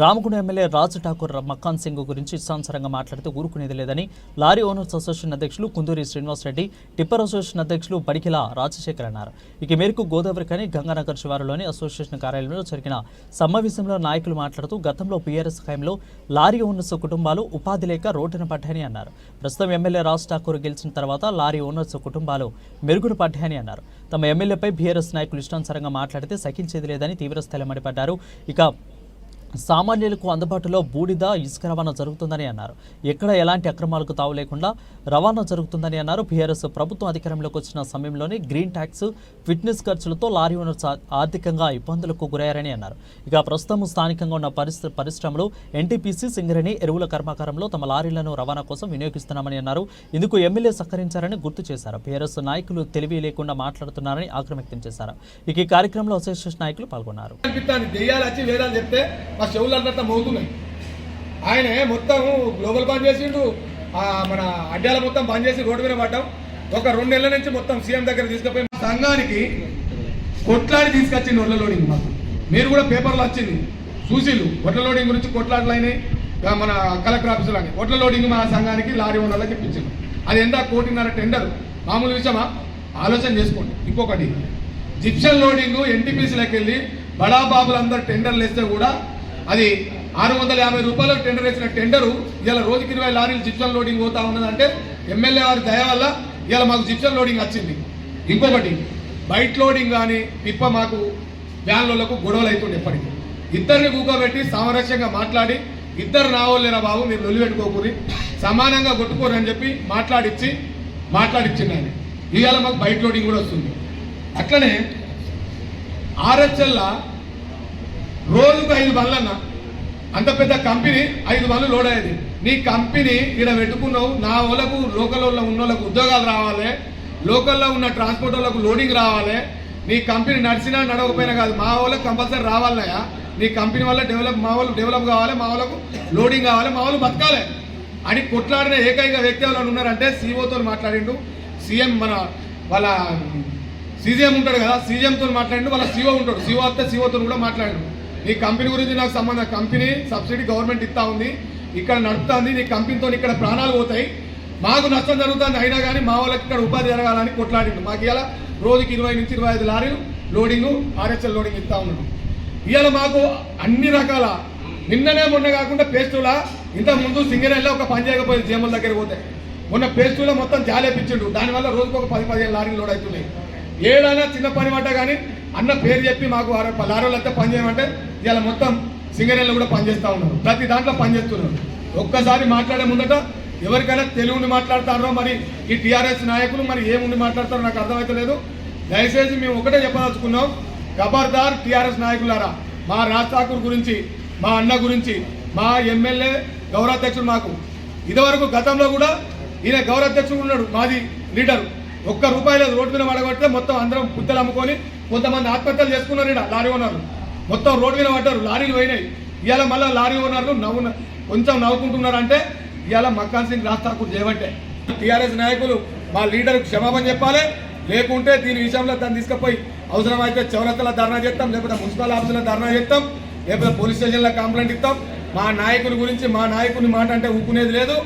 Ramagunda MLA Raju Thakur Makkan Singh గురించి ఇష్టానుసారంగా మాట్లాడితే ఊరుకునేది లేదని లారీ ఓనర్స్ అసోసియేషన్ అధ్యక్షులు కుందూరి శ్రీనివాసరెడ్డి టిప్పర్ అసోసియేషన్ అధ్యక్షులు బడికిల రాజశేఖర్ అన్నారు. ఇక మేరకు గోదావరి కని గంగానగర్ శివారులోని అసోసియేషన్ కార్యాలయంలో జరిగిన సమావేశంలో నాయకులు మాట్లాడుతూ గతంలో పీఆర్ఎస్ హయాంలో లారీ ఓనర్స్ కుటుంబాలు ఉపాధి లేక రోడ్డున పడ్డాయని అన్నారు. ప్రస్తుతం ఎమ్మెల్యే రాజ్ ఠాకూర్ గెలిచిన తర్వాత లారీ ఓనర్స్ కుటుంబాలు మెరుగున పడ్డాయని అన్నారు. తమ ఎమ్మెల్యేపై బీఆర్ఎస్ నాయకులు ఇష్టానుసారంగా మాట్లాడితే సహించేది లేదని తీవ్రస్థాయిలో మండిపడ్డారు. ఇక సామాన్యులకు అందుబాటులో బూడిద ఇసుక రవాణా జరుగుతుందని అన్నారు. ఎక్కడ ఎలాంటి అక్రమాలకు తావు లేకుండా రవాణా జరుగుతుందని అన్నారు. బీఆర్ఎస్ ప్రభుత్వం అధికారంలోకి వచ్చిన సమయంలోనే గ్రీన్ ట్యాక్స్ ఫిట్నెస్ ఖర్చులతో లారీ ఓనర్స్ ఆర్థికంగా ఇబ్బందులకు గురయ్యారని అన్నారు. ఇక ప్రస్తుతం స్థానికంగా ఉన్న పరిశ్ర పరిశ్రమలు ఎన్టీపీసీ సింగరేణి ఎరువుల కర్మాగారంలో తమ లారీలను రవాణా కోసం వినియోగిస్తున్నామని అన్నారు. ఇందుకు ఎమ్మెల్యే సహకరించారని గుర్తు చేశారు. బీఆర్ఎస్ నాయకులు తెలివి లేకుండా మాట్లాడుతున్నారని ఆగ్రహం వ్యక్తం చేశారు. ఇక ఈ కార్యక్రమంలో అసోసియేషన్ నాయకులు పాల్గొన్నారు. ఆ మా చెవులు అంతా మోగుతున్నాయి. ఆయనే మొత్తం గ్లోబల్ బంద్ చేసిండు. మన అడ్డాల మొత్తం బంద్ చేసి రోడ్డు మీద పడ్డాం. ఒక రెండు నెలల నుంచి మొత్తం సీఎం దగ్గర తీసుకుపోయి మా సంఘానికి కొట్లాడి తీసుకొచ్చింది ఒడ్ల లోడింగ్ మాకు. మీరు కూడా పేపర్లో వచ్చింది. చూసిళ్ళు. ఒడ్ల లోడింగ్ గురించి కొట్లాటలు మన కలెక్టర్ ఆఫీసులు అని. ఒడ్ల లోడింగ్ మా సంఘానికి లారీ ఉండాలని చెప్పించింది అది ఎంత కోటిన్నర టెండర్? మామూలు విషయమా? ఆలోచన చేసుకోండి. ఇంకొకటి. జిప్షన్ లోడింగ్ ఎన్టీపీసీలోకి వెళ్ళి బడాబాబులందరూ టెండర్లు వేస్తే కూడా అది ఆరు వందల యాభై రూపాయలకు టెండర్ వేసిన టెండరు ఇలా రోజుకి ఇరవై లారీలు జిప్సన్ లోడింగ్ పోతా ఉన్నదంటే ఎమ్మెల్యే వారి దయ వల్ల ఇలా మాకు జిప్సన్ లోడింగ్ వచ్చింది. ఇంకొకటి బైట్ లోడింగ్ కానీ పిప్ప మాకు వ్యాన్లకు గొడవలు అవుతుండే ఎప్పటికీ. ఇద్దరిని కూకోబెట్టి సామరస్యంగా మాట్లాడి ఇద్దరు రావాలేరా బాబు మీరు లొల్లి పెట్టుకోకూరి సమానంగా కొట్టుకోరు అని చెప్పి మాట్లాడిచ్చి మాట్లాడిచ్చింది ఆయన. ఇవాళ మాకు బైట్ లోడింగ్ కూడా వస్తుంది. అట్లనే ఆర్ఎస్ఎల్లా రోజుకు ఐదు బండ్లన్న. అంత పెద్ద కంపెనీ ఐదు బండ్లు లోడ్ అయ్యేది. నీ కంపెనీ ఇక్కడ పెట్టుకున్నావు నా వాళ్ళకు లోకల్లో ఉన్న వాళ్ళకు ఉద్యోగాలు రావాలి లోకల్లో ఉన్న ట్రాన్స్పోర్ట్ వాళ్ళకు లోడింగ్ రావాలి. నీ కంపెనీ నడిచినా నడవకపోయినా కాదు మా వాళ్ళకి కంపల్సరీ రావాలయా నీ కంపెనీ వల్ల డెవలప్ మా వాళ్ళు డెవలప్ కావాలి మా వాళ్ళకు లోడింగ్ కావాలి మా వాళ్ళు బతకాలి. అని కొట్లాడిన ఏకైక వ్యక్తి ఎవరైనా ఉన్నారంటే సీఓతో మాట్లాడిండు. సీఎం మన వాళ్ళ సీజీఎం ఉంటాడు కదా సీజీఎంతో మాట్లాడిండు వాళ్ళ సీఓ ఉంటాడు. సీఓ వస్తే సీఓతో కూడా మాట్లాడిండు. నీ కంపెనీ గురించి నాకు సంబంధం కంపెనీ సబ్సిడీ గవర్నమెంట్ ఇస్తా ఉంది. ఇక్కడ నడుపుతుంది నీ కంపెనీతో ఇక్కడ ప్రాణాలు పోతాయి. మాకు నష్టం జరుగుతుంది అయినా కానీ మా వాళ్ళకి ఇక్కడ ఉపాధి జరగాలని కొట్లాడిండు. మాకు ఇలా రోజుకి ఇరవై నుంచి ఇరవై ఐదు లారీలు లోడింగ్ ఆర్ఎస్ఎల్ లోడింగ్ ఇస్తా ఉన్నాడు ఇవాళ మాకు అన్ని రకాల నిన్ననే మొన్న కాకుండా పేస్టులా ఇంత ముందు సింగరేళ్ళలో ఒక పని చేయకపోయింది జీఎంల దగ్గర పోతే. మొన్న పేస్టులో మొత్తం జాలేపించిండు. దానివల్ల రోజుకు ఒక పది పదిహేను లారీలు లోడ్ అవుతున్నాయి. ఏడైనా చిన్న పని పడ్డా కానీ అన్న పేరు చెప్పి మాకు వారు లారీలు పనిచేయమంటే ఇవాళ మొత్తం సింగరేళ్ళు కూడా పనిచేస్తూ ఉన్నారు. ప్రతి దాంట్లో పనిచేస్తున్నారు ఒక్కసారి మాట్లాడే ముందట ఎవరికైనా తెలుగుని మాట్లాడతారో మరి ఈ టీఆర్ఎస్ నాయకులు మరి ఏముండి మాట్లాడతారో నాకు అర్థమవుతలేదు దయచేసి మేము ఒకటే చెప్పదలుచుకున్నాం. ఖబర్దార్ టీఆర్ఎస్ నాయకులారా మా రాజ్ ఠాకూర్ గురించి మా అన్న గురించి మా ఎమ్మెల్యే గౌరవాధ్యక్షుడు మాకు. ఇదివరకు గతంలో కూడా ఈయన గౌరవాధ్యక్షుడు ఉన్నాడు మాది లీడర్. ఒక్క రూపాయలు రోడ్డు మీద మడగొట్టే మొత్తం అందరం పుత్తలు అమ్ముకొని కొంతమంది ఆత్మహత్యలు చేసుకున్నారు ఈడ లారీ ఓనర్లు. మొత్తం రోడ్డు మీద పడ్డారు లారీలు పోయినాయి. ఇవాళ మళ్ళీ లారీ ఓనర్లు నవ్వు కొంచెం నవ్వుకుంటున్నారంటే ఇవాళ మక్కాన్ సింగ్ రాజ్ ఠాకూర్ చేయబట్టే టీఆర్ఎస్ నాయకులు మా లీడర్కు క్షమాపణ చెప్పాలి. లేకుంటే దీని విషయంలో దాన్ని తీసుకుపోయి అవసరమైతే చౌరస్తల ధర్నా చేస్తాం లేకపోతే మున్సిపల్ ఆఫీసులో ధర్నా చేస్తాం లేకపోతే పోలీస్ స్టేషన్లో కంప్లైంట్ ఇస్తాం. మా నాయకుని గురించి మా నాయకుని మాట అంటే ఊపుకునేది లేదు.